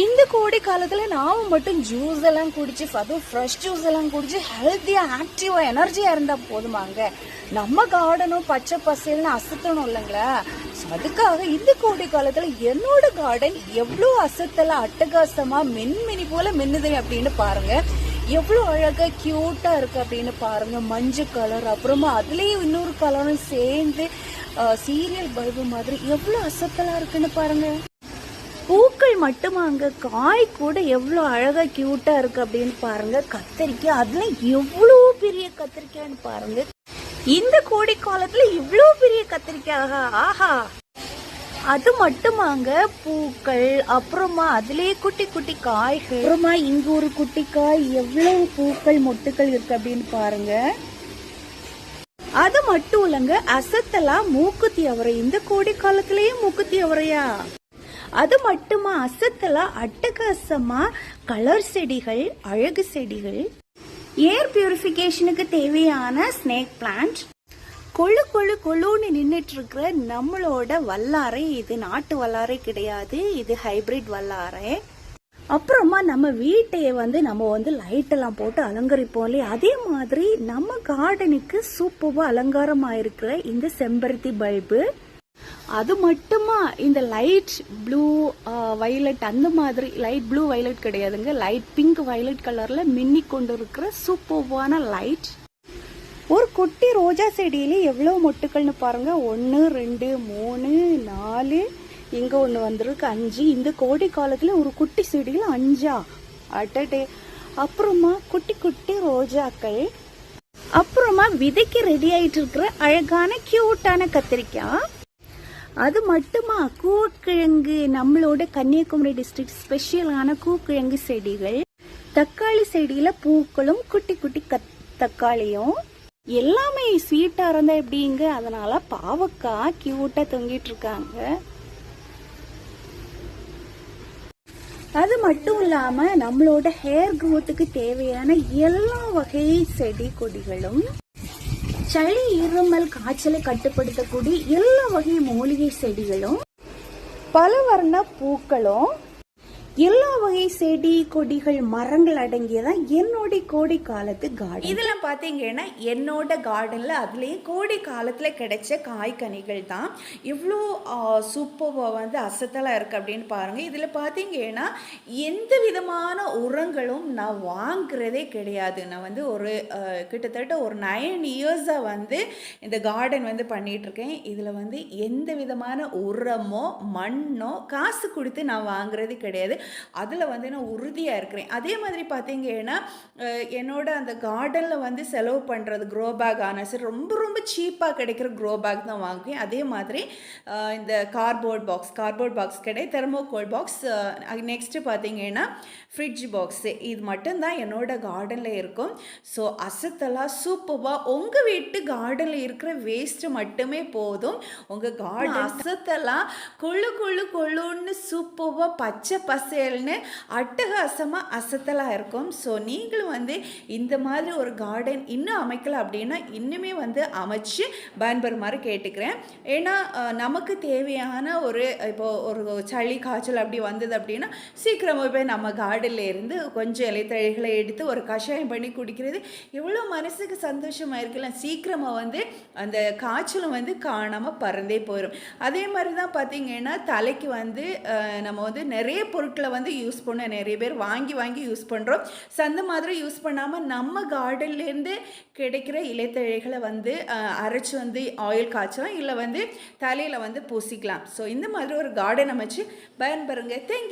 இந்த கோடை காலத்துல நாம மட்டும் ஜூஸ் எல்லாம் குடிச்சு அதுவும் ஃப்ரெஷ் ஜூஸ் எல்லாம் குடிச்சு ஹெல்த்தியா ஆக்டிவா எனர்ஜியா இருந்தா போதுமாங்க. நம்ம கார்டனும் பச்சை பசேல்னு அசத்தணும் இல்லைங்களா? அதுக்காக இந்த கோடை காலத்துல என்னோட கார்டன் எவ்வளோ அசத்தல அட்டகாசமா மென்மினி போல மின்னுது அப்படின்னு பாருங்க. எவ்வளோ அழகா கியூட்டா இருக்கு அப்படின்னு பாருங்க. மஞ்சள் கலர் அப்புறமா அதுலயே இன்னொரு கலரும் சேர்ந்து சீரியல் பல்பு மாதிரி எவ்வளோ அசத்தலா இருக்குன்னு பாருங்க. பூக்கள் மட்டுமாங்க காய் கூட எவ்வளோ அழகா கியூட்டா இருக்கு அப்படின்னு பாருங்க. கத்திரிக்காய் அதுல எவ்வளோ பெரிய கத்திரிக்காய்னு பாருங்க. இந்த கோடை காலத்துல இவ்வளோ பெரிய கத்திரிக்காய். ஆஹா அது மட்டுமாங்க பூக்கள் அப்புறமா அதுலயே குட்டி குட்டி காய்கள். அப்புறமா இங்க ஒரு குட்டி காய் எவ்வளவு பூக்கள் மொட்டுக்கள் இருக்கு அப்படின்னு பாருங்க. அது மட்டும் இல்லைங்க அசத்தலா மூக்குத்தி அவரை. இந்த கோடை காலத்திலயே மூக்குத்தி அவரையா? அது மட்டுமா? அசத்தலா? அட்டகாசமா? கலர் செடிகள் அழகு செடிகள். ஏர் பியூரிஃபிகேஷனுக்கு தேவையான ஸ்னேக் பிளான்ட் கொழு கொழு கொழுன்னு நின்றுட்டு இருக்கிற நம்மளோட வல்லாரை இது நாட்டு வல்லாரை கிடையாது. இது ஹைபிரிட் வல்லாரை. அப்புறமா நம்ம வீட்டையே வந்து நம்ம வந்து லைட்டெல்லாம் போட்டு அலங்கரிப்போம் இல்லையா? அதே மாதிரி நம்ம கார்டனுக்கு சூப்பராக அலங்காரமாக இருக்கிற இந்த செம்பருத்தி பல்பு அது மட்டுமா? இந்த லைட் ப்ளூ வயலட் அந்த மாதிரி லைட் ப்ளூ வயலட் கிடையாதுங்க. லைட் பிங்க் வயலட் கலரில் மின்னி கொண்டு இருக்கிற சூப்பர்வான லைட் ஒரு குட்டி ரோஜா செடியில எவ்வளோ மொட்டுக்கள்னு பாருங்க. ஒன்று ரெண்டு மூணு நாலு இங்கே ஒன்று வந்திருக்கு அஞ்சு. இந்த கோடை காலத்தில் ஒரு குட்டி செடியில் அஞ்சா? அட்டே. அப்புறமா குட்டி குட்டி ரோஜாக்கள். அப்புறமா விதைக்கு ரெடி ஆயிட்டு இருக்கிற அழகான கியூட்டான கத்திரிக்காய். அது மட்டுமா? கூக்கிழங்கு நம்மளோட கன்னியாகுமரி டிஸ்ட்ரிக்ட் ஸ்பெஷலான கூக்கிழங்கு செடிகள் தக்காளி செடியில பூக்களும் குட்டி குட்டி கத் தக்காளியும். எல்லாமே ஸ்வீட்டா இருந்தா எப்படிங்க? அதனால பாவக்காய் கியூட்டா தொங்கிட்டு இருக்காங்க. அது மட்டும் இல்லாம நம்மளோட ஹேர் க்கு தேவையான எல்லா வகை செடி கொடிகளும் சளி இருமல் காய்ச்சலை கட்டுப்படுத்தக்கூடிய எல்லா வகை மூலிகை செடிகளும் பல வர்ண பூக்களும் எல்லா வகை செடி கொடிகள் மரங்கள் அடங்கியதான் என்னோட கோடை காலத்து கார்டன் இதெல்லாம் பார்த்தீங்கன்னா என்னோட கார்டனில் அதுலேயே கோடை காலத்தில் கிடைச்ச காய்கனிகள் தான். இவ்வளோ சூப்பராக வந்து அசத்தலாக இருக்குது அப்படின்னு பாருங்கள் இதில் பார்த்தீங்கன்னா எந்த விதமான உரங்களும் நான் வாங்குறதே கிடையாது. நான் வந்து ஒரு கிட்டத்தட்ட ஒரு நைன் இயர்ஸாக வந்து இந்த கார்டன் வந்து பண்ணிகிட்ருக்கேன் இதில் வந்து எந்த விதமான உரமோ மண்ணோ காசு கொடுத்து நான் வாங்குறது கிடையாது. அதில் வந்து நான் உறுதியாக இருக்கிறேன். அதே மாதிரி பார்த்தீங்கன்னா என்னோட அந்த கார்டனில் வந்து செலவு பண்ணுறது க்ரோ பேக் ஆனால் சரி ரொம்ப ரொம்ப சீப்பாக கிடைக்கிற க்ரோ பேக் தான் வாங்குவேன். அதே மாதிரி இந்த கார்போர்ட் பாக்ஸ் கார்போர்ட் பாக்ஸ் கிடையாது தெர்மோகோல் பாக்ஸ் நெக்ஸ்ட்டு பார்த்தீங்கன்னா ஃப்ரிட்ஜ் பாக்ஸு இது மட்டும்தான் என்னோட கார்டனில் இருக்கும். ஸோ அசத்தலாக சூப்பராக உங்கள் வீட்டு கார்டனில் இருக்கிற வேஸ்ட்டு மட்டுமே போதும். உங்கள் கார்டன் அசத்தலாக கொழு கொழு கொழுன்னு சூப்பராக பச்சை செயல்னு அட்டகாசமாக அசத்தலாக இருக்கும். ஸோ நீங்களும் வந்து இந்த மாதிரி ஒரு கார்டன் இன்னும் அமைக்கலை அப்படின்னா இன்னுமே வந்து அமைச்சு பயன்பெறுமாறு கேட்டுக்கிறேன். ஏன்னா நமக்கு தேவையான ஒரு இப்போது ஒரு சளி காய்ச்சல் அப்படி வந்தது அப்படின்னா சீக்கிரமாக போய் நம்ம கார்டனில் இருந்து கொஞ்சம் இலைத்தழைகளை எடுத்து ஒரு கஷாயம் பண்ணி குடிக்கிறது. எவ்வளோ மனசுக்கு சந்தோஷமாக இருக்கலாம். சீக்கிரமாக வந்து அந்த காய்ச்சலும் வந்து காணாமல் பறந்தே போயிடும் அதே மாதிரி தான் பார்த்தீங்கன்னா தலைக்கு வந்து நம்ம வந்து நிறைய பொருட்களை வந்து யூஸ் பண்ண நிறைய பேர் வாங்கி வாங்கி யூஸ் பண்ணுறோம் ஸோ அந்த மாதிரி யூஸ் பண்ணாமல் நம்ம கார்டன்லேருந்து கிடைக்கிற இலைத்தழைகளை வந்து அரைச்சி அரைச்சு வந்து ஆயில் காய்ச்சலாம் இல்லை வந்து தலையில் வந்து பூசிக்கலாம். ஸோ இந்த மாதிரி ஒரு கார்டன் அமைச்சு பயன்பெறுங்க தேங்க்யூ